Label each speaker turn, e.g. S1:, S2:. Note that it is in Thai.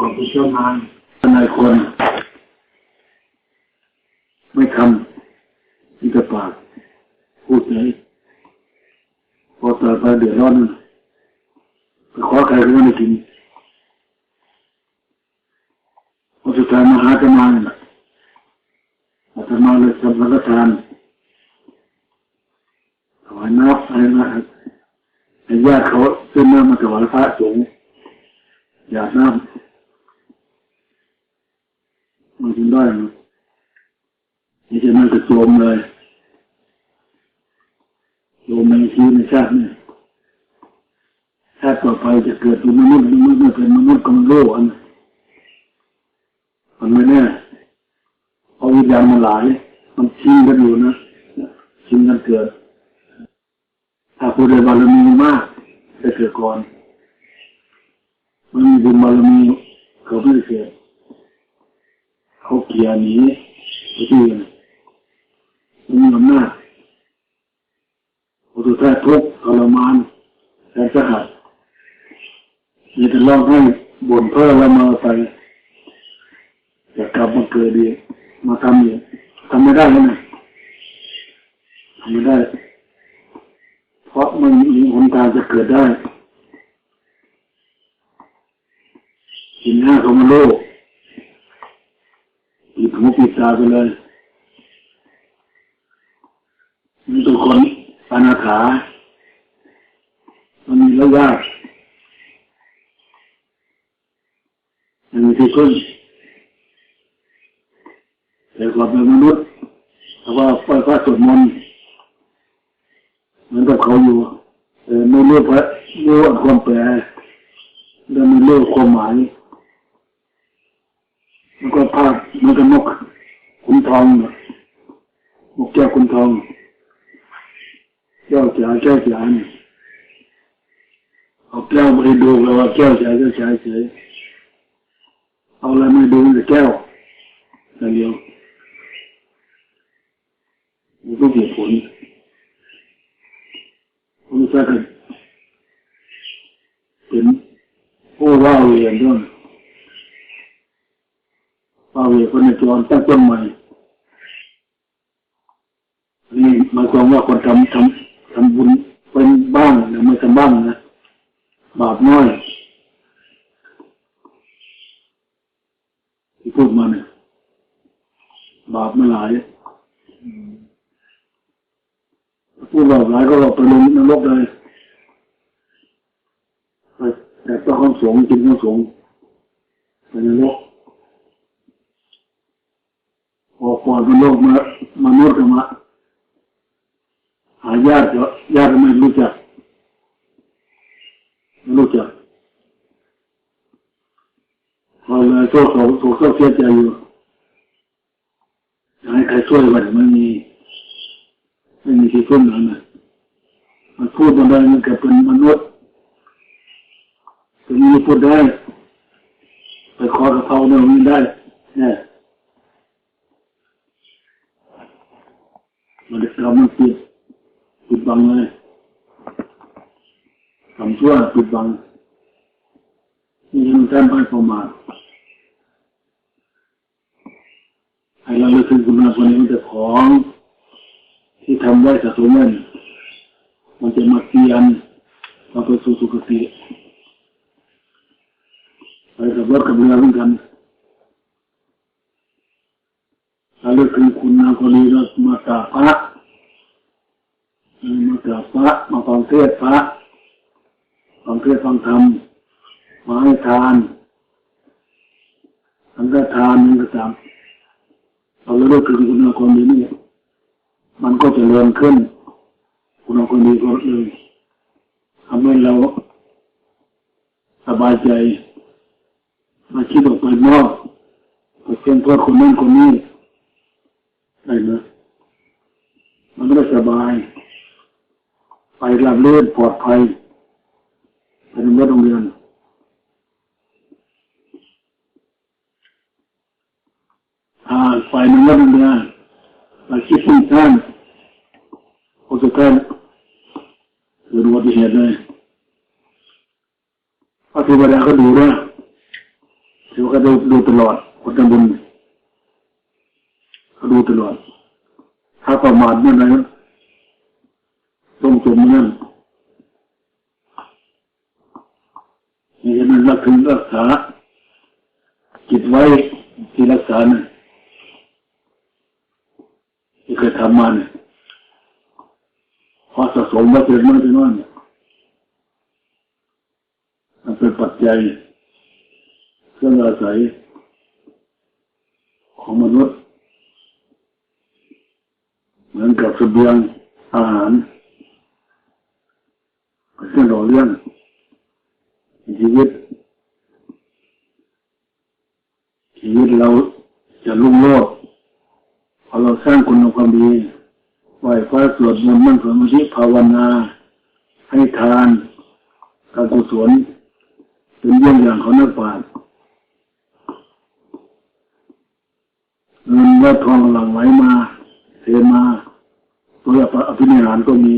S1: ของผู้เชี่ยวชาญนายคนไม่ทำที่จะปากพูดเลยพอต่อไปเดือดร้อนไปขอใครก็ไม่กินพอสุดท้ายมาหาธรรมาเนี่ยอาตมาเลยทำสังฆทานถวายน้ำอะไรนะให้ญาติเขาซื้อน้ำมาถวายพระสงฆ์อยากน้ำ มันกินได้ไหมนี่จะนั่งกระโจมเลยโยมในชีวิตในชาติเนี่ยชาติต่อไปจะเกิดเป็นมนุษย์มนุษย์เป็นมนุษย์ก็มันโลกอันมันไม่แน่เพราะวิญญาณมันหลาย มันชิงกันอยู่นะชิงกันเกิด ถ้าผู้ใดบารมีมากจะเกิดก่อน มันมีบุญบารมีเขาไม่ได้เกิด เขาเกียหนีไปที่อื่นมันมีอำนาจพอสุดท้ทุกทรมานแสนสาหัสมีแต่ร้องให้บ่นเพ้อละเมอไปอยากกลับมาเกิดดีมาทำอีกทำไม่ได้แล้วนะทำไม่ได้ เพราะมันมีหนทางจะเกิดได้กินห้าของมันโลก ปิดหูปิดตาไปเลยมีตัวคนปานาขา มันมีระยะมันมีที่ขึ้นแต่ความเป็นมนุษย์เพราะว่าปล่อยพระสวดมนต์เหมือนกับเขาอยู่เออไม่รู้พระรู้ความแปลและไม่รู้ความหมาย มันก็ภาพมันก็นกขุนทองนกแก้วขุนทองแก้วจ๋าแก้วจ๋าเนี่ยเอาแก้วมาให้ดูแล้วว่าแก้วจ๋าแก้วจ๋าเฉยเอาอะไรม่ดูแต่แก้วแต่เดียวมันก็เหตุผลผมจะเป็นผู้ว่าเรียนด้วย ว่าเวคนในจรตั้งต้นใหม่ นี่หมายความว่าคนทำทำทำบุญเป็นบ้างหรือไม่ทำบ้างนะบาปน้อยที่พูดมาเนี่ยบาปไม่หลายพูดบาปหลายก็เราไปลงนรกเลยแต่ต้องข้องสงกินข้องสงไปนรก พอก่อนเป็นโลกมามนุษย์มาหาญาติก็ญาติไม่รู้จักไม่รู้จักพอเลยโทษเขาโทษเขาเสียใจอยู่ให้ใครช่วยมันไม่มีไม่มีที่พึ่งนั้นนะมันพูดมาได้มันก็เป็นมนุษย์ถึงมีพูดได้ไปขอกระเพราเนี่ยมันได้เนี่ยมัน เรามันปิดปิดบังเลยทำชั่วปิดบังนี่ยังแทบไม่ประมาทให้เราเลือกถึงคุณงามคนนี้มันจะของ ที่ทำไว้สะสมไว้มันจะมาเกียนเราไปสู่สุคติไปกับรถกับเรือเหมือนกันถ้าเลือกถึงคุณงามคนนี้เรามากราพระ ราบพระมาฟังเทศพระฟังเทศฟังธรรมมาให้ทานทำได้ทานนี่ก็ตามเราเลือกถึงคุณงามคนนี้นี่มันก็จะเริ่มขึ้น คุณงามคนนี้ก็เลยทำให้เราสบายใจ มาคิดออกไปนอกไปเป็นเพื่อคนนั้นคนนี้ได้ไหมมันไม่ได้สบาย ไปรับเลื่อนปลอดภัยไปโรงเรียนโรงเรียนอ่าไปโรงเรียนโรงเรียนไปคิดสิ่งท่านโอสุดท้ายเกิดอุบัติเหตุเลยพระเทวดาก็ดูด้วยถือว่าเขาดูดูตลอดคนทำบุญเขาดูตลอด ถ้าประมาทเมื่อไหร่ ต้องจมเมื่อนั้นนี่มันรักถึงรักษา จิตไว้ที่รักษานะที่เคยทำมาเนี่ยพอสะสมไว้เป็นมาเป็นน้อเนี่ยมันเป็นปัจจัยเครื่องอาศัยของมนุษย์ เหมือนกับเสบียงอาหาร เรื่องหล่องชีวิต ชีวิตเราจะรุ่งโรจน์พอเราสร้างคุณความดีไหวพระสวดมนต์นั่งสมาธิภาวนา ให้ทานการกุศลเป็นเยี่ยงอย่างของนักปราชญ์เงินและทองหลังไหลมาเทมาตัวอภินิหารก็มี